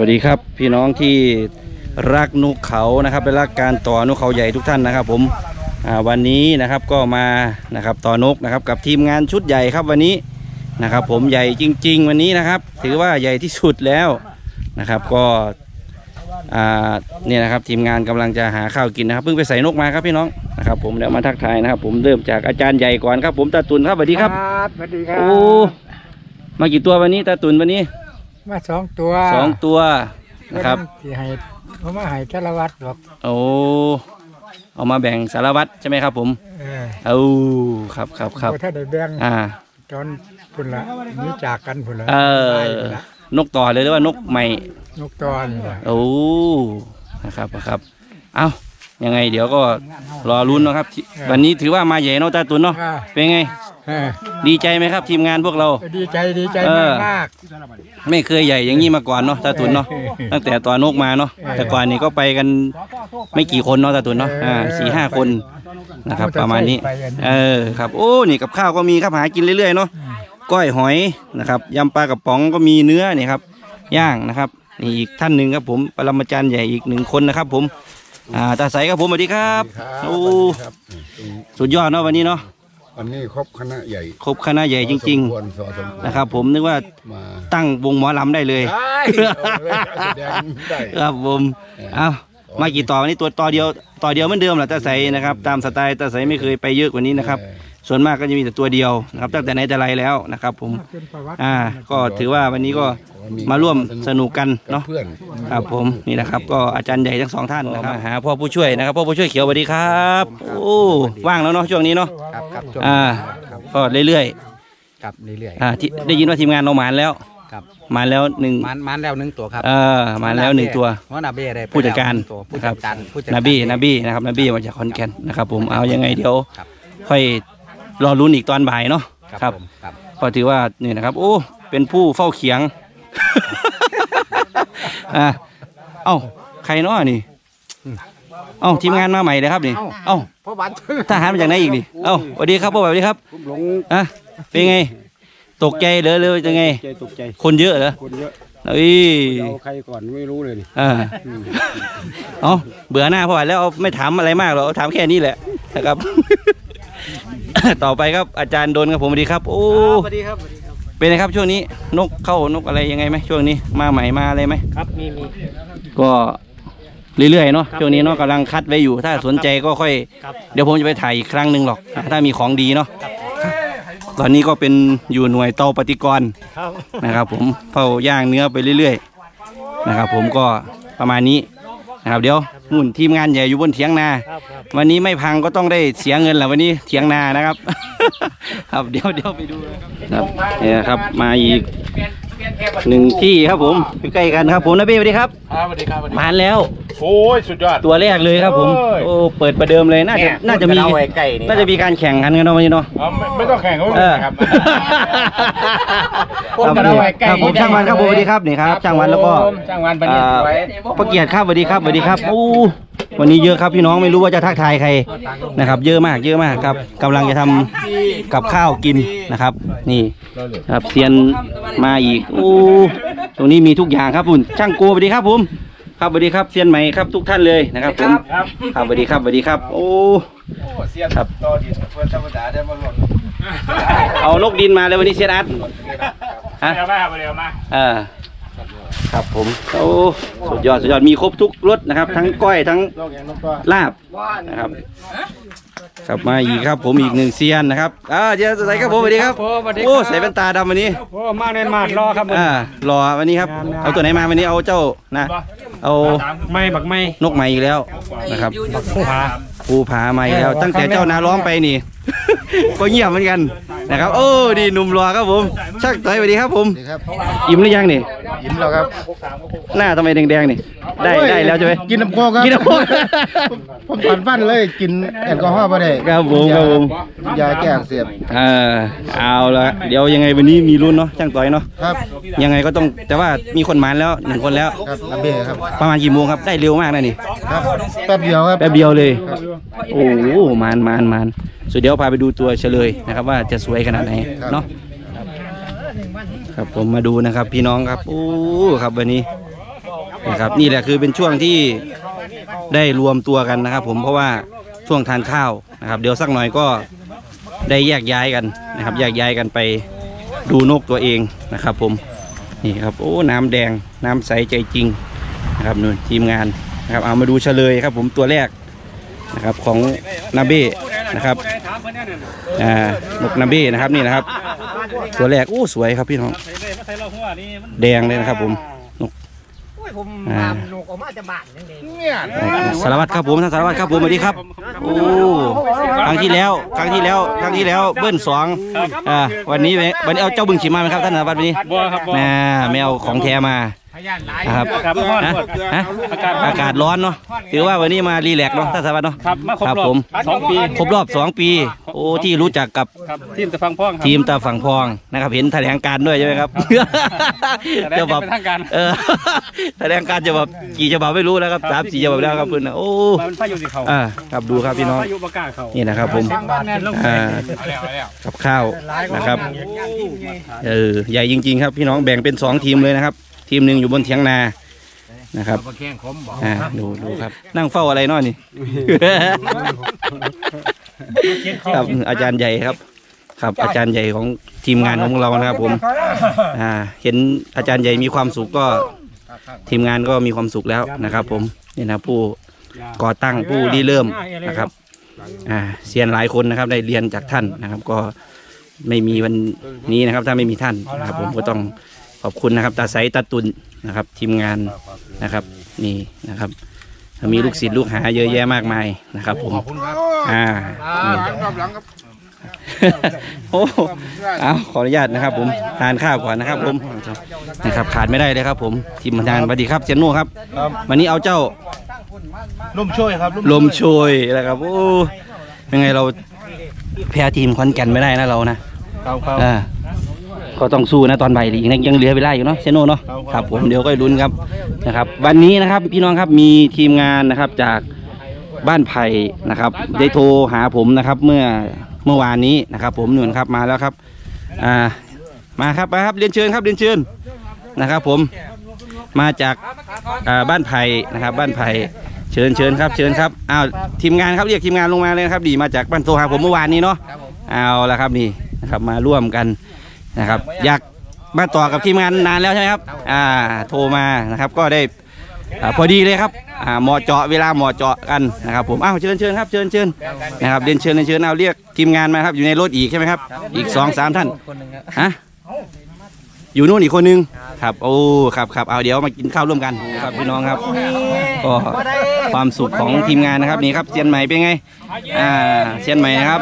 วัสดีครับพี่น้องที่รักนกเขานะครับและรักการต่อนกเขาใหญ่ทุกท่านนะครับ ผมอ่าวันนี้นะครับก็มานะครับต่อนกนะครับกับทีมงานชุดใหญ่ครับวันนี้นะครับ ผมใหญ่จริง ๆ วันนี้นะครับ ถือว่าใหญ่ที่สุดแล้วนะครับ ก็อ่าเนี่ยนะครับทีมงานกำลังจะหาข้าวกินนะครับเพิ่งไปใส่นกมาครับพี่น้องนะครับ ผมเดี๋ยวมาทักทายนะครับ ผมเริ่มจากอาจารย์ใหญ่ก่อนครับ ผมตาตุนครับสวัสดีครับสวัสดีครับโอ้มากี่ตัววันนี้ตาตุนวันนี้ มาสองตัวสองตัวนะครับที่ให้เขามาให้ชลวัตหรอกโอ้เอามาแบ่งสารวัตรใช่ไหมครับ ผมเออเอาครับครับครับถ้าได้แบ่งอ่าตอนพุ่นละหนี้จากกันพุ่นละเออตายพุ่นละนกต่อเลยหรือว่านกใหม่ นกตอนี่ละโอ้นะครับนะครับ เอายังไงเดี๋ยวก็รอรุ้นเนาะครับที่วันนี้ถือว่ามาใหญ่เนาะตาตุนเนาะอ่าเป็นไง เออดีใจไหมครับ ทีมงานพวกเรา ดีใจดีใจเอมาอกมากไม่เคยใหญ่อย่างนี้มาก่อนเนาะตาตุนเนาะเออตั้งแต่ตัวนกมาเนาะเออแต่ก่อนนี่ก็ไปกันไม่กี่คนเนาะตาตุนเนาะอ่าสี่ห้าคนนะครับ ประมาณนี้ไปอันนี้ เออครับโอ้นี่กับข้าวก็มีครับหากินเรื่อยๆเนาะก้อยหอยนะครับยำปลากระป๋องก็มีเนื้อนี่ครับ ย่างนะครับนี่อีกท่านหนึ่งครับผมปรมาจารย์ใหญ่อีกหนึ่งคนนะครับ ผม อ่าตาใสครับผมสวัสดีครับโอ้ครับสุดยอดเนาะวันนี้เนาะ วันนี้ครบคณะใหญ่ครบคณะใหญ่จริงพอสมควรพอสมควรๆนะครับ ผมนึกว่ามาตั้งวงหมอลำได้เลยได้แสดงได้ครับผมเอามากี่ต่อวันนี้ตัวต่อเดียวต่อเดียวเหมือนเดิมแหละตาใสนะครับ ตามสไตล์ตาใสไม่เคยไปเยอะกว่านี้นะครับ ส่วนมากก็จะมีแต่ตัวเดียวนะครับตั้งแต่ไหนแต่ไรแล้วนะครับ ผมเป็นประวัติอ่าก็ถือว่าวันนี้ก็มาร่วมสนุกกันเนาะเพื่อนครับผมนี่นะครับ ก็อาจารย์ใหญ่ทั้งสองท่านนะครับมาหาพ่อผู้ช่วยนะครับพ่อผู้ช่วยเขียวสวัสดีครับโอ้ว่างแล้วเนาะช่วงนี้เนาะครับครับช่วงอ่าครับก็เรื่อยครับเรื่อยๆอ่าที่ได้ยินว่าทีมงานเราหมานแล้วๆครับหมานแล้วหนึ่งมันมันแล้วหนึ่งตัวครับเออหมานแล้วหนึ่งตัวหัวหนาเบ้ได้ไปผู้จัดการแล้วหนึ่งตัวผู้นะคจัรับดการผู้จัดนาการบี้นาบี้นะครับนาบี้มาจากขอนแก่นนะครับผมเอายังไงเดี๋ยวครับค่อย รอรุ้นอีกตอนบ่ายเนาะครับผมครับ ก็ถือว่านี่นะครับ โอ้ เป็นผู้เฝ้าเขียง อะเอ้าใครเนาะนี่ เอ้าทีมงานมาใหม่เลยครับนี่ เอ้าพ่อบันทหารมาจากไหนอีกนี่ เอ้าสวัสดีครับพ่อสวัสดีครับผมหลงอะเป็นไง ตกใจเลยเลยจะไง ใจตกใจคนเยอะเหรอคนเยอะเอ้ยเอาใครก่อนไม่รู้เลยนี่อ่าเอาเบื่อหน้าพ่อไหวแล้วเอาไม่ถามอะไรมากหรอกเอาถามแค่นี้แหละนะครับ ต่อไปครับอาจารย์โดนครับผมสวัสดีครับ โอ้สวัสดีครับ เป็นไงครับช่วงนี้นกเข้านกอะไรยังไงไหมช่วงนี้มาใหม่มาอะไรไหมครับมีมี ก็เรื่อยๆเนาะช่วงนี้เนาะกำลังคัดไว้อยู่ ถ้าสนใจก็ค่อย ครับ เดี๋ยวผมจะไปถ่ายอีกครั้งหนึ่งหรอก ถ้ามีของดีเนาะตอนนี้ก็เป็นอยู่หน่วยเตาปฏิกรณ์ครับ นะครับ ผมเฝ้าย่างเนื้อไปเรื่อยๆนะครับ ผมก็ประมาณนี้ นะครับ เดี๋ยวมุ่นทีมงานใหญ่อยู่บนเถียงนาครับครับวันนี้ไม่พังก็ต้องได้เสียเงินแหละวันนี้เถียงนานะครับ ครับเดี๋ยวเดี๋ยวไปดูนะครับเนี่ยครับมาอีก หนึ่งที่ครับผมอยู่ใกล้กันครับผมนะเบ้สวัสดีครับครับสวัสดีครับมาแล้ว โอ้ยสุดยอด ตัวแรกเลยครับผมโอ้ยโอ้เปิดประเดิมเลยน่าจะน่าจะมีเอาไว้ใกล้นี่น่าจะมีการแข่งขันกันเนาะวันนี้เนาะเอาไม่ไม่ต้องแข่งเขาเออครับพวกกันเอาไว้ใกล้ครับผมช่างวันครับผมสวัสดีครับนี่ครับช่างวันแล้วก็ช่างวันประเดี๋ยวอ่าไว้ประเกียรติครับสวัสดีครับสวัสดีครับโอ้ วันนี้เยอะครับพี่น้องไม่รู้ว่าจะทักทายใครนะครับ เยอะมากเยอะมากครับกำลังจะทำกับข้าวกินนะครับ นี่ครับเซียนมาอีกโอ้ตรงนี้มีทุกอย่างครับคุณช่างโกสวัสดีครับผม ครับสวัสดีครับเซียนใหม่ครับทุกท่านเลยนะครับผมครับสวัสดีครับสวัสดีครับ โอ้เสียครับต่อดีเพื่อนธรรมดาได้มาหล่นเอานกดินมาเลยวันนี้เซียนอาร์ตฮะเดี๋ยวมาเดี๋ยวมาเออ ครับผมโอ้สุดยอดสุดยอดมีครบทุกรสนะครับ ทั้งก้อยทั้งนกอย่างนกตัวลาบนะครับครับมาอีกครับ ผมอีกหนึ่งเซียนนะครับอ่าเดี๋ยวใส่ครับผมสวัสดีครับผมสวัสดีโอ้ครับใส่แว่นตาดำวันนี้โอ้มาในมาดรอครับอ่ารอวันนี้ครับเอาตัวไหนมาวันนี้เอาเจ้านะเอาไม่บักไม่นกใหม่อีกแล้วนะครับผู้หาภูผาใหม่แล้ว ตั้งแต่เจ้านาร้องไปนี่ ก็เงียบเหมือนกันนะครับ โอ้ดีหนุ่มรอครับผมชักต่อยสวัสดีครับผมดีครับอิ่มหรือยังนี่ ยิ้มแล้วครับ หน้าทำไมแดงๆนี่ ได้ได้แล้วใช่ไหมกินน้ำโคกครับ กินน้ำโค้กผมตันฟันเลยกินแอลกอฮอล์มาได้ครับผมครับผมยาแก้อักเสียบเออเอาละเดี๋ยวยังไงวันนี้มีรุ่นเนาะช่างต่อยเนาะครับยังไงก็ต้องแต่ว่ามีคนหมานแล้วหนึ่งคนแล้ว ครับน้ำเบ้ครับประมาณกี่โมงครับได้เร็วมากนะนี่ครับแป๊บเดียวครับแป๊บเดียวเลย โอ้โหหมานหมานหมานสุดเดี๋ยวพาไปดูตัวเฉลยนะครับว่าจะสวยขนาดไหนเนาะ ครับผมมาดูนะครับพี่น้องครับโอ้ครับวันนี้นะครับนี่แหละคือเป็นช่วงที่ได้รวมตัวกันนะครับ ผมเพราะว่าช่วงทานข้าวนะครับ เดี๋ยวสักหน่อยก็ได้แยกย้ายกันนะครับแยกย้ายกันไปดูนกตัวเองนะครับ ผมนี่ครับโอ้น้ำแดงน้ำใสใจจริงนะครับนู่นทีมงานนะครับเอามาดูเฉลยครับ ผมตัวแรกนะครับของนาเบ้นะครับอ่านกนาเบ้นะครับนี่นะครับ ตัวแรกโอ้สวยครับพี่น้องแดงเลยนะครับผมนกอ่าสารวัตรครับผมท่านสารวัตรครับผมสวัสดีครับโอ้ครั้งที่แล้วครั้งที่แล้วครั้งที่แล้วเบิ้ลสองอ่าวันนี้วันนี้เอาเจ้าบึงฉีมาไหมครับท่านสารวัตรวันนี้บัวครับบัวแม่ไม่เอาของแท้มา นะครับ ครับพ่อฮะฮะอากาศอากาศร้อนเนาะถือว่าวันนี้มารีแลกซ์เนาะท่านสารวัตรเนาะครับมาครบครับรอผมบสองปีครบรอบสองปี โอ้ที่รู้จักกับครับทีมตะฟังพ่องครับทีมตาฝั่งพองนะครับ เห็นแถลงการด้วยใช่ไหมครับแต่ได้จะบอกเป็นทางการเออแถลงการจะแบบกี่ฉบับไม่รู้แล้วครับสามสี่ฉบับแล้วครับเพื่อนนะโอ้มันพายุสิเขาอ่าครับดูครับพี่น้องพายุประกาศเขานี่นะครับผมอ่ากับข้าวนะครับเออใหญ่จริง ๆ ครับพี่น้องแบ่งเป็นสองทีมเลยนะครับ ทีมหนึ่งอยู่บนเถียงนานะครับแข้งคมบอกอ่าดูดูครับ นั่งเฝ้าอะไรเน้อนี่ ครับอาจารย์ใหญ่ครับ ครับ อาจารย์ใหญ่ของทีมงานของเรานะครับผมอ่าเห็นอาจารย์ใหญ่มีความสุขก็ ทีมงานก็มีความสุขแล้วนะครับ ผมนี่นะผู้ก่อตั้งผู้ริเริ่มนะครับอ่าเซียนหลายคนนะครับ ได้เรียนจากท่านนะครับ ก็ไม่มีวันนี้นะครับ ถ้าไม่มีท่านนะครับ ผมก็ต้องข อบคุณนะครับ ตาใสตาตุนนะครับ ทีมงานนะครับ นี่นะครับ มีลูกศิษย์ลูกหาเยอะแยะมากมายนะครับผมอ่านี่โอ้เอาขออนุญาตนะครับ ผมทานข้าวก่อนนะครับ ผมนะครับขาดไม่ได้เลยครับ ผมทีมงานสวัสดีครับเจนโน่ครับ วันนี้เอาเจ้าร่มช่วยครับลมโชยนะครับโอ้ยังไงเราแพ้ทีมคอนแก่นไม่ได้นะเรานะอ่า ก็ต้องสู้นะตอนบ่ายอีกนะยังเหลือเวลาอยู่เนาะเชโน่เนาะครับผมเดี๋ยวก็ลุ้นครับนะครับวันนี้นะครับพี่น้องครับมีทีมงานนะครับจากบ้านไผ่นะครับ ได้โทรหาผมนะครับเมื่อเมื่อวานนี้นะครับ ผมหนุนครับมาแล้วครับอ่ามาครับมาครับเรียนเชิญครับเรียนเชิญนะครับ ผมมาจากอ่าบ้านไผ่นะครับ บ้านไผ่เชิญเชิญครับเชิญครับอ้าวทีมงานครับเรียกทีมงานลงมาเลยนะครับ ดีมาจากบ้านโทรหาผมเมื่อวานนี้เนาะเอาละครับนี่นะครับมาร่วมกัน นะครับ อยากมาต่อกับทีมงานนานแล้วใช่ไหมครับ อ่า โทรมานะครับ ก็ได้อ่าพอดีเลยครับอ่าเหมาะเจาะเวลาเหมาะเจาะกันนะครับ ผมอ้าวเชิญเชิญครับเชิญเชิญนะครับเรียนเชิญเรียนเชิญเอาเรียกทีมงานมาครับอยู่ในรถอีกใช่ไหมครับ อีกสองสามท่านคนหนึ่งครับฮะอยู่นู่นอีกคนนึงครับโอ้ครับครับเอาเดี๋ยวมากินข้าวร่วมกันครับพี่น้องครับก็ความสุขของทีมงานนะครับนี่ครับเซียนใหม่เป็นไงอ่าเซียนใหม่นะครับ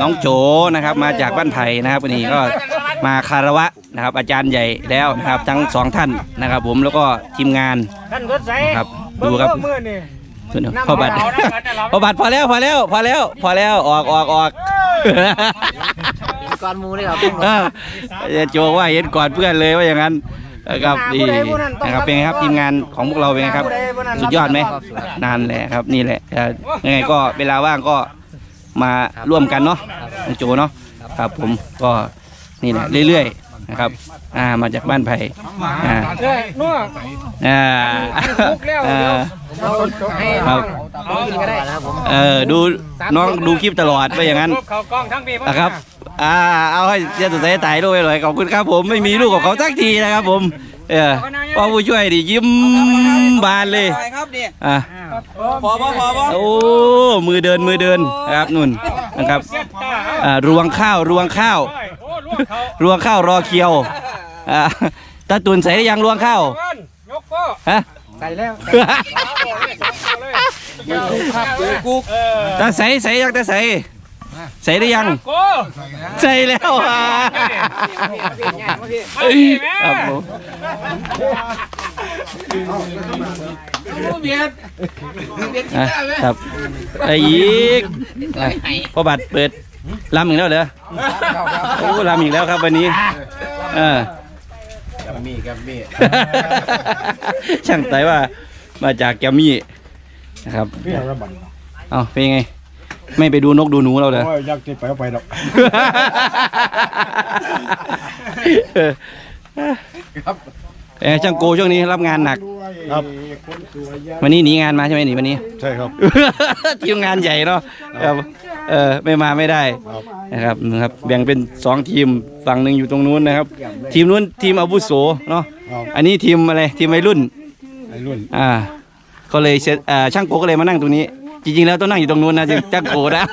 น้องโจนะครับมาจากบ้านไผ่นะครับวันนี้ก็ มาคารวะนะครับอาจารย์ใหญ่แล้วนะครับ ทั้งสองท่านนะครับ ผมแล้วก็ทีมงานท่านรถใสครับดูครับมือนี่พอบัตรพอบัตรพอแล้วพอแล้วพอแล้วพอแล้วออกออกออกก้อนมูเลยครับเออจะโจว่าเห็นก่อนเพื่อนเลยว่าอย่างนั้นนะครับนี่นะครับเป็นไงครับทีมงานของพวกเราเป็นไงครับ สุดยอดไหมนานแหละครับนี่แหละเอ่อยังไงก็เวลาว่างก็มาร่วมกันเนาะน้องโจเนาะครับผมก็ นี่แหละเรื่อยๆนะครับ อ่ามาจากบ้านไผ่อ่าเอ้ยนัวอ่าลุกแล้วอ่าให้ครับเอากินก็ได้นะครับผมเออดูน้องดูคลิปตลอดว่าอย่างนั้นเขากล้องทั้งปีนะครับอ่าเอาให้เจ้าตัวใส่ถ่ายรูปไปเลยขอบคุณครับผมไม่มีลูกของเขาสักทีนะครับผมเออพ่อผู้ช่วยดิยิ้มบานเลยครับเนี่ยอะพอบ่พอบ่โอ้มือเดินมือเดินนะครับนุ่นนะครับอ่ารวงข้าวรวงข้าวโอ้ลูกเขา รวงข้าวรอเคียวอ่าตาตุนใส่ได้ยังรวงข้าวเงินยกโก้ฮะใส่แล้วกูเออตาใส่ใส่ยังตาใส่ใส่ได้ยังโก้ใส่แล้วอะครับผมอะครับไอ้ยีกอะพ่อบัตรเปิด ลำอีกแล้วเหรอโอ้ลำอีกแล้วครับวันนี้ เออกับมีกับมีช่างไตว่า มาจากแกมมี่นะครับเอาเป็นยังไง ไม่ไปดูนกดูหนูเราเหรอโอ้ยอยากจะไปเอาไปดอกครับ เอ้ยช่างโกช่วงนี้รับงานหนัก ครับ วันนี้หนีงานมาใช่ไหมหนีวันนี้ ใช่ครับ ทีมงานใหญ่เนาะครับเออไม่มาไม่ได้นะครับนะครับ แบ่งเป็นสองทีมฝั่งหนึ่งอยู่ตรงนู้นนะครับ ทีมนู้นทีมอาวุโสเนาะครับอันนี้ทีมอะไรทีมวัยรุ่นไอ้รุ่นอ่าก็เลยเซตอ่าช่างโกก็เลยมานั่งตรงนี้ จริงๆแล้วต้องนั่งอยู่ตรงนู้นนะจึงช่างโกนะ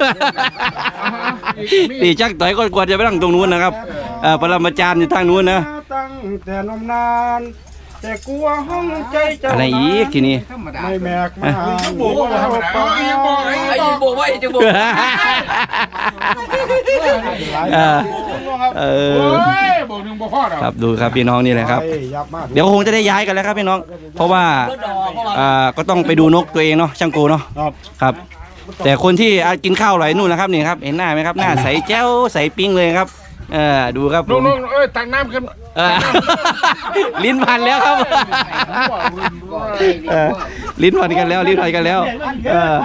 นี่ช่างต่อยก็ควรจะไปนั่งตรงนู้นนะครับ เอ่อปรมาจารย์อยู่ทางนู้นนะ ตั้งแต่นมนาน แต่กลัวห้องใจเจ้าอะไรอีกทีนี้ไม่แมกมาบอกว่าธรรมดาไอ้ยิงบอกว่าไอ้จะบอกเออเออบอกหนึ่งบอกพ่อเราครับดูครับพี่น้องนี่แหละครับ ยับมากเดี๋ยวคงจะได้ย้ายกันแล้วครับพี่น้อง เพราะว่าอ่าก็ต้องไปดูนกตัวเองเนาะช่างโกเนาะครับ ครับ แต่คนที่อะกินข้าวอร่อยนู่นนะครับนี่ครับ เห็นหน้าไหมครับ หน้าใสแจ้วใสปิ้งเลยครับ เออดูครับผมนุ่งๆเอ้ยตักน้ำขึ้นเออลิ้นพันแล้วครับเออลิ้นพันกันแล้วลิ้นพันกันแล้วเออ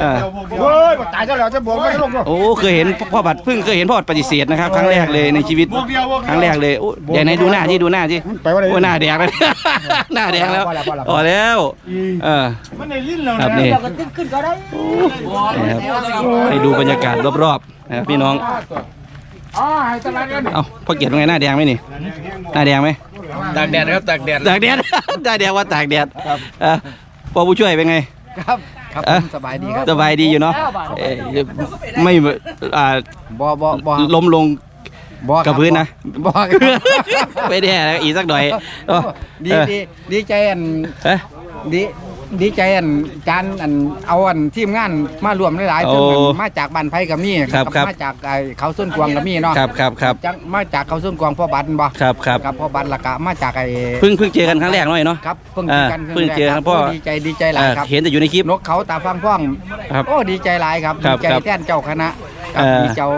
เออเฮ้ยตายเจ้าแล้วจะบวกไม่ลงหรอกโอ้เคยเห็นพ่อบัตรเพิ่งเคยเห็นพ่อบัตรปฏิเสธนะครับครั้งแรกเลยในชีวิตบวกเดียวบวกเดียวครั้งแรกเลยโอ้ยไหนดูหน้าที่ดูหน้าที่ไปว่าอะไร โอ้ยหน้าแดงแล้ว หน้าแดงแล้วพอแล้วพอแล้วพอแล้วเออมันในลิ้นเราครับนี่นี่ครับให้ดูบรรยากาศรอบๆนะครับพี่น้อง อ๋อให้ตลาดกันเอ้าพ่อเกียรติเป็นไงหน้าแดงไหมนี่ หน้าแดงไหมตากแดดครับตากแดดตากแดด หน้าแดงว่าตากแดดเออพ่อผู้ช่วยเป็นไง ครับครับเอ๊ะผมสบายดีครับสบายดีอยู่เนาะเอ่อไม่อ่าบ่บ่บ่ล้มลงบ่คกัรับบพื้นนะบ่ครับไม่แน่นะอีกสักหน่อยเออดีเออดีดีใจอันเอ๊ะดี ดีใจอันจานอันเอาอันทีมงานมารวมหลายๆโอ้ซึ่งอันมาจากบ้านไผ่กับมีครับครับ มาจากไอ้เขาส้นกวางกับมีเนาะครับครับครับจากมาจากเขาส้นกวางพ่อบัตรบ่ครับครับครับพ่อบัตรและกะมาจากไอ้เพิ่งเพิ่งเจอกันครั้งแรกหน่อยเนาะ ครับเพิ่งอ่ากันเพิ่งเจอแรกครับพ่อโดีใจดีใจหลายอ่าครับ เห็นแต่อยู่ในคลิป นกเขาตาฟังพ่องครับโอ้ดีใจหลายครับครัดีบใจครับแท่นเจ้าคณะครับเอ่อดีเจ้า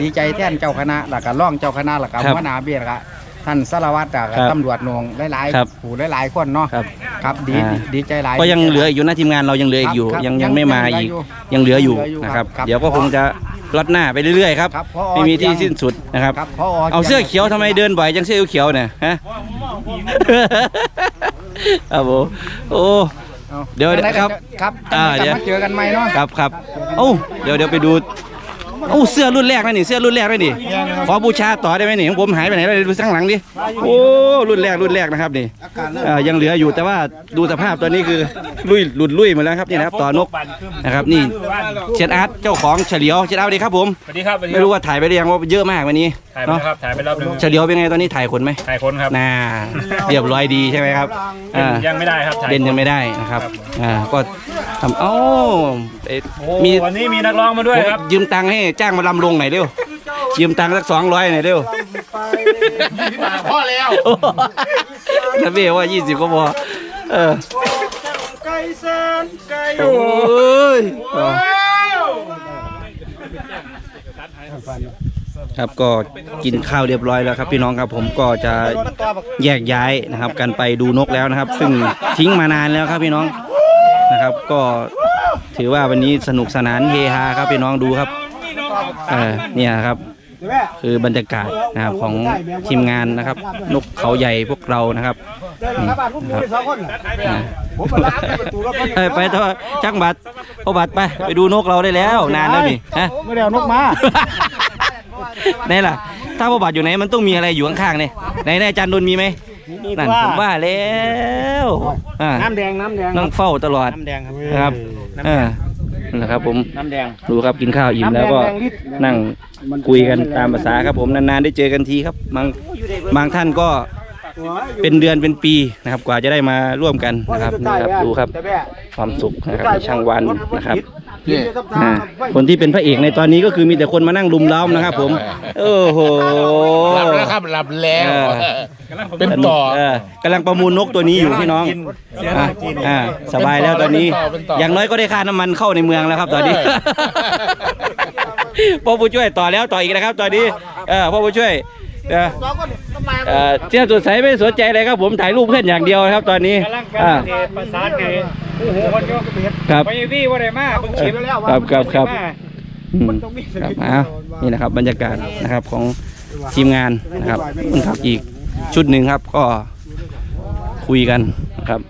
ดีใจแท่นเจ้าคณะแล้วก็ร่องเจ้าคณะแล้วก็ครับ หัวหน้าเบี้ยครับ ท่านสารวัตรกับครับตำรวจหนวงหลายครับๆผู้หลายๆคนเนาะครับ ครับดีอ่า ดีดีใจหลาย ก็ยังดีใจเหลืออยู่นะทีมงานเรายังเหลืออีกอยู่ ครับยังยัยังงไม่มายังอีกอยู่ยังเหลืออยู่ยังเหลืออยู่นะครับ ครับเดี๋ยวก็คงจะรัดหน้าไปเรื่อยๆครับครับพอไม่มีที่ยัง สิ้นสุดนะครับ ครับพอเอาเสื้อเขียวทำไมเดินบ่อยจังเสื้อเขียวเนี่ยฮะ ครับผมโอ้ อาเดี๋ยวจังไครับครับอ่าจะเดี๋ยว มาเจอกันใหม่เนาะครับครับโอ้าเดี๋ยวเดี๋ยวไปดู โอ้าเสื้อรุ่นแรกนะนี่เสื้อรุ่นแรกเลยนี่ขอบูชาต่อได้ไหมนี่ของผมหายไปไหนแล้วดูข้างหลังดิโอ้รุ่นแรกรุ่นแรกนะครับนี่อ่ายังเหลืออยู่แต่ว่าดูสภาพตัวนี้คือลุยหลุดลุยหมดแล้วครับนี่นะครับต่อนกนะครับนี่เชนอาร์ตเจ้าของเฉลียวเชนอาร์ตสวัสดีครับผมสวัสดีครับสวัสดีไม่รู้ว่าถ่ายไปหรือยังว่าเยอะมากวันนี้ถ่ายไปเนาะแล้วครับถ่ายไปรอบหนึงเฉลียวเป็นไงตอนนี้ถ่ายคนไหมถ่ายคนครับน่าเรียบร้อยดีใช่ไหมครับอ่า ยังไม่ได้ครับถ่ายเด่นยังไม่ได้นะครับ อ่า ก็ทำเอ้า เอ๊ะโอ้มีวันนี้มีนักร้องมาด้วยครับ ยืมตังค์ให้จ้างมาลำลงหน่อยเร็วยืมตังค์สักสองร้อยหน่อยเร็วพ่อแล้วถ้าเบี้ยว่ายี่สิบก็พอเออไก่แสนไก่โอ้ยครับก็กินข้าวเรียบร้อยแล้วครับ พี่น้องครับผมก็จะแยกย้ายนะครับ กันไปดูนกแล้วนะครับ ซึ่งทิ้งมานานแล้วครับพี่น้องนะครับ ก็ ถือว่าวันนี้สนุกสนานเฮฮาครับพี่น้องดูครับเออเนี่ยครับ คือบรรยากาศนะครับของทีมงานนะครับ นกเขาใหญ่พวกเรานะครับนี่ครับอ่าเอ้ยไปเถอะจักบัตรเอาบัตรไป ไปดูนกเราได้แล้วนานแล้วนี่ฮะไม่ได้เอานกมาไหนล่ะ ถ้าพ่อบัตรอยู่ไหนมันต้องมีอะไรอยู่ข้างๆเนี่ยไหนแน่อาจารย์ดนมีไหมนั่นผมว่าแล้วอ่าน้ำแดงน้ำแดงนั่งเฝ้าตลอดน้ำแดงครับนะครับเออนั่นแหละครับผมน้ำแดงดูครับกินข้าวอิ่มแล้วก็นั่งคุยกันตามภาษาครับผมนานๆได้เจอกันทีครับบางบางท่านก็เป็นเดือนเป็นปีนะครับ กว่าจะได้มาร่วมกันนะครับนี่ครับดูครับ ความสุขนะครับในช่างวันนะครับ อ่าคนที่เป็นพระเอกในตอนนี้ก็คือมีแต่คนมานั่งลุมล้อมนะครับ ผมโอ้โห หลับแล้วครับหลับแล้ว เออ เป็นต่อ เกำลังประมูลนกตัวนี้อยู่พี่น้องอ่าอ่าสบายแล้วตอนนี้ เป็นต่ออย่างน้อยก็ได้ค่าน้ำมันเข้าในเมืองแล้วครับตอนนี้พ่อผู้ช่วยต่อแล้วต่ออีกนะครับ ตอนนี้ เออพ่อผู้ช่วย เออเออเสียสดใสไม่สนใจเลยครับผมถ่ายรูปเพื่อนอย่างเดียวครับ ตอนนี้กำลังกันอ่าเทประสานเทโอ้โหคนโยกครับ ไปวี่ว่าได้มาเบิ่งชิมครับครับครับ อืมครับอะนี่นะครับบรรยากาศนะครับของทีมงานนะครับคุณครับอีกชุดหนึ่งครับ ก็คุยกันนะครับ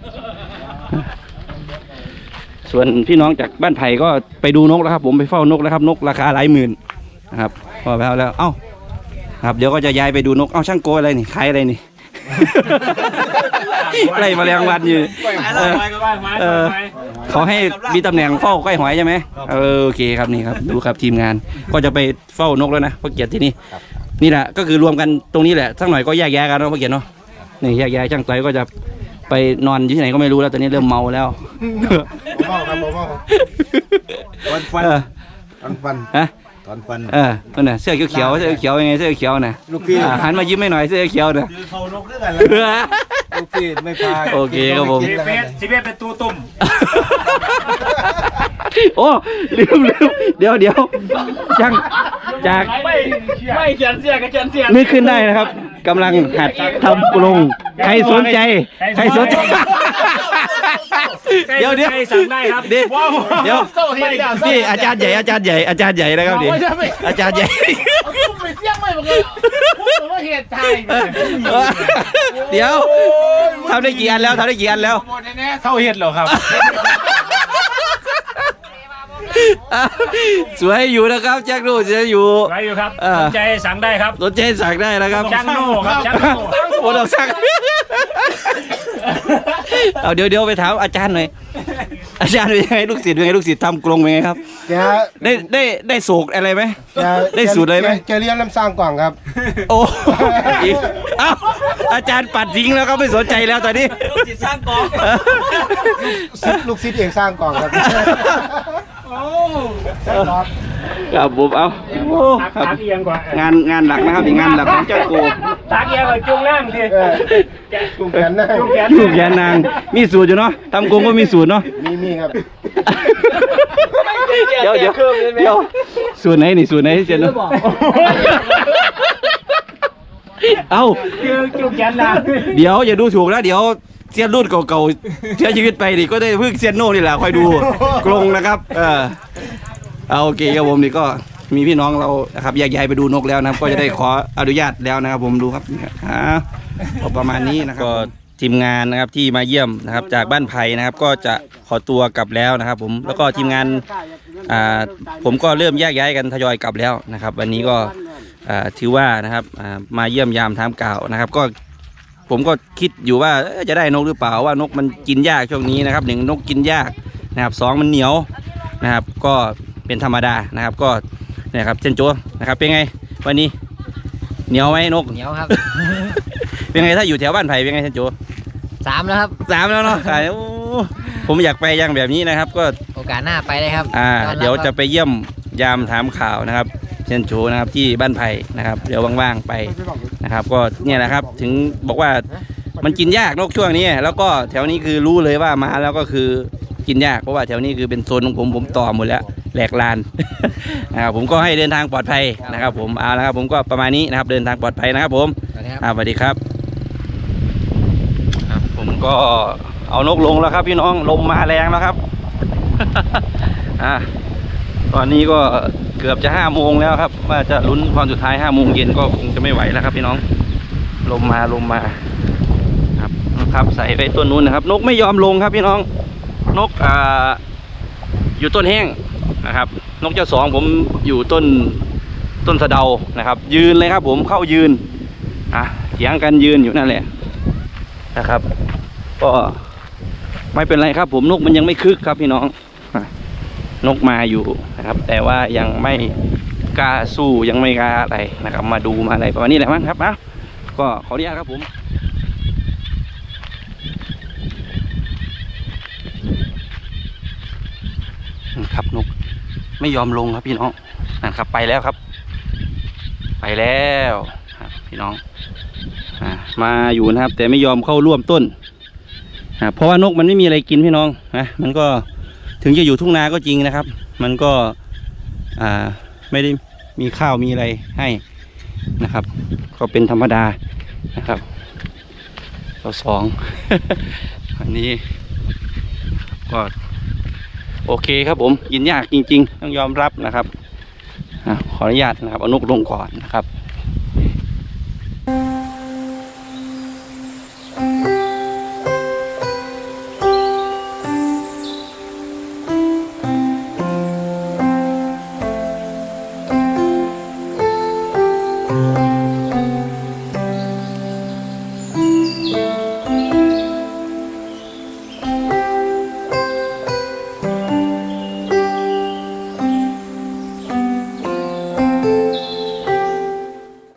ส่วนพี่น้องจากบ้านไผ่ก็ไปดูนกแล้วครับ ผมไปเฝ้านกแล้วครับ นกราคาหลายหมื่นนะครับพอไปแล้วแล้วเอ้า ครับเดี๋ยวก็จะย้ายไปดูนก เอ้าช่างโกอะไรนี่ขายอะไรนี่ ไล่แมลงวันอยู่เออเออเขาให้มีตำแหน่งเฝ้าก้อยหอยใช่ไหมเออโอเคครับนี่ครับดูครับทีมงาน ก็จะไปเฝ้านกแล้วนะพ่อเกียรติที่นี่นี่แหละก็คือรวมกันตรงนี้แหละสักหน่อยก็แยกย้ายกันเนาะพ่อเกียรติเนาะนี่แยกย้ายช่างไตก็จะไปนอนอยู่ที่ไหนก็ไม่รู้แล้วตอนนี้เริ่มเมาแล้วเมาครับเมาตอนฟันตอนฟันฮะ ตอนฟันเออนั่นน่ะเสื้อเขียวๆเสื้อเขียวยังไงเสื้อเขียวน่ะลูกพี่อ่าหันมายิ้มให้หน่อยเสื้อเขียวน่ะเขานกด้วยกันแล้วลูกพี่ไม่พาโอเคครับผม สิบเอ็ดสิบเอ็ดเป็นตูตุ่มโอ้ลืมลืมเดี๋ยวเดี๋ยวช่างจากไม่ไม่เขียนเสียกับเขียนเสียนึกขึ้นได้นะครับ กำลังหัดทำกรงใครสนใจ ใครสนใจ เดี๋ยวเดี๋ยวใครสั่งได้ครับเดี๋ยวว้าวเดี๋ยวนี่อาจารย์ใหญ่อาจารย์ใหญ่อาจารย์ใหญ่นะครับดิอาจารย์ใหญ่ไปเสี่ยงไม่เหมือนกันพูดว่าเหตุไทยเดี๋ยวทำได้กี่อันแล้วทำได้กี่อันแล้วหมดแน่ๆเท่าเหตุเหรอครับ อะสวยอยู่นะครับแจ็คดูสวยอยู่ ไว้อยู่ครับอ่าสนใจสั่งได้ครับสนใจสั่งได้นะครับช่างโน่ครับช่างโน่โอ้เราสั่งเอาเดี๋ยวเดี๋ยวไปถามอาจารย์หน่อย อาจารย์เป็นยังไงลูกศิษย์เป็นไงลูกศิษย์ทำกรงเป็นไงครับ แกได้ได้ได้โศกอะไรไหม แกได้สูตรเลยไหมแกเรียนลำสร้างกล่องครับ โอ้อีกเอ้าอาจารย์ปัดทิ้งแล้วก็ไม่สนใจแล้วตอนนี้สร้างกอง ลูกศิษย์เองสร้างกล่องครับ ครับผมเอาโอ้ครับ เอียงกว่างานงานหลักนะครับงานหลักของเจ้าโกตักเอียงกว่าจุงนั่งทีจุ่มแขนนะจุงแขนลูกแยนนาง มีสูตรอยู่เนาะทำกงก็มีสูตรเนาะ มีมีครับ เดี๋ยวเดี๋ยวเดี๋ยวสูตรไหนนี่สูตรไหนที่เจนเนาะเอาจุงแขนนาง เดี๋ยวอย่าดูถูกนะเดี๋ยว เซียนรุ่นเก่าๆเสียชีวิตไปดิก็ได้พึ่งเซียนโน่นี่แหละคอยดูกรงนะครับ เออเอาโอเคครับผมนี่ก็มีพี่น้องเรานะครับแยกย้ายไปดูนกแล้วนะครับ ก็จะได้ขออนุญาตแล้วนะครับ ผมดูครับอ่าก็ประมาณนี้นะครับก็ทีมงานนะครับที่มาเยี่ยมนะครับ จากบ้านไผ่นะครับ ก็จะขอตัวกลับแล้วนะครับ ผมแล้วก็ทีมงานอ่าผมก็เริ่มแยกย้ายกันทยอยกลับแล้วนะครับ วันนี้ก็อ่าถือว่านะครับอ่ามาเยี่ยมยามทามกล่าวนะครับ ก็ ผมก็คิดอยู่ว่าเอ๊ะจะได้นกหรือเปล่าว่านกมันกินยากช่วงนี้นะครับหนึ่งนกกินยากนะครับสองมันเหนียวนะครับ ก็เป็นธรรมดานะครับ ก็เนี่ยครับเจนโจนะครับ เป็นไงวันนี้ เหนียวไหมนกเหนียวครับ เป็นไงถ้าอยู่แถวบ้านไผ่เป็นไงเจนโจสามแล้วครับสามแล้วเนาะอ่าโอ้ผมอยากไปยังแบบนี้นะครับ ก็โอกาสหน้าไปเลยครับอ่าต้อนรับเดี๋ยวจะครับไปเยี่ยมยามถามข่าวนะครับเชนโชนะครับที่บ้านไผ่นะครับ เดี๋ยวว่างๆไป นะครับ ก็เนี่ยนะครับ ถึงบอกว่ามันกินยากนกช่วงนี้ แล้วก็แถวนี้คือรู้เลยว่ามาแล้วก็คือกินยากเพราะว่าแถวนี้คือเป็นโซนของผมผมต่อหมดแล้วแหลกลานนะครับผมก็ให้เดินทางปลอดภัยนะครับ ผมเอาละครับผมก็ประมาณนี้นะครับ เดินทางปลอดภัยนะครับ ผมสวัสดีครับอ่าสวัสดีครับครับ ผมก็เอานกลงแล้วครับพี่น้องลมมาแรงแล้วครับอ่าตอนนี้ก็เกือบจะห้าโมงแล้วครับ ว่าจะลุ้นความสุดท้ายห้าโมงเย็นก็คงจะไม่ไหวแล้วครับพี่น้อง ลมมาลมมาครับนะครับใส่ไปต้นนู้นนะครับ นกไม่ยอมลงครับพี่น้อง นกอ่าอยู่ต้นแห้งนะครับ นกเจ้าสองผมอยู่ต้นต้นสะเดานะครับ ยืนเลยครับ ผมเข้ายืนอะเถียงกันยืนอยู่นั่นแหละนะครับ ก็ไม่เป็นไรครับ ผมนกมันยังไม่คึกครับพี่น้อง นกมาอยู่นะครับ แต่ว่ายังไม่กล้าสู้ยังไม่กล้าอะไรนะครับ มาดูมาอะไรประมาณนี้แหละมั้งครับอะก็ขออนุญาตครับผมครับนกไม่ยอมลงครับพี่น้องนะครับไปแล้วครับ ไปแล้วพี่น้องมาอยู่นะครับ แต่ไม่ยอมเข้าร่วมต้นเพราะว่านกมันไม่มีอะไรกินพี่น้องนะมันก็ ถึงจะอยู่ทุ่งนาก็จริงนะครับ มันก็อ่าไม่ได้มีข้าวมีอะไรให้นะครับ ก็เป็นธรรมดานะครับตัวสองอันนี้ก็โอเคครับผมกินยากจริง ๆ ต้องยอมรับนะครับขออนุญาตนะครับอานกลงก่อนนะครับ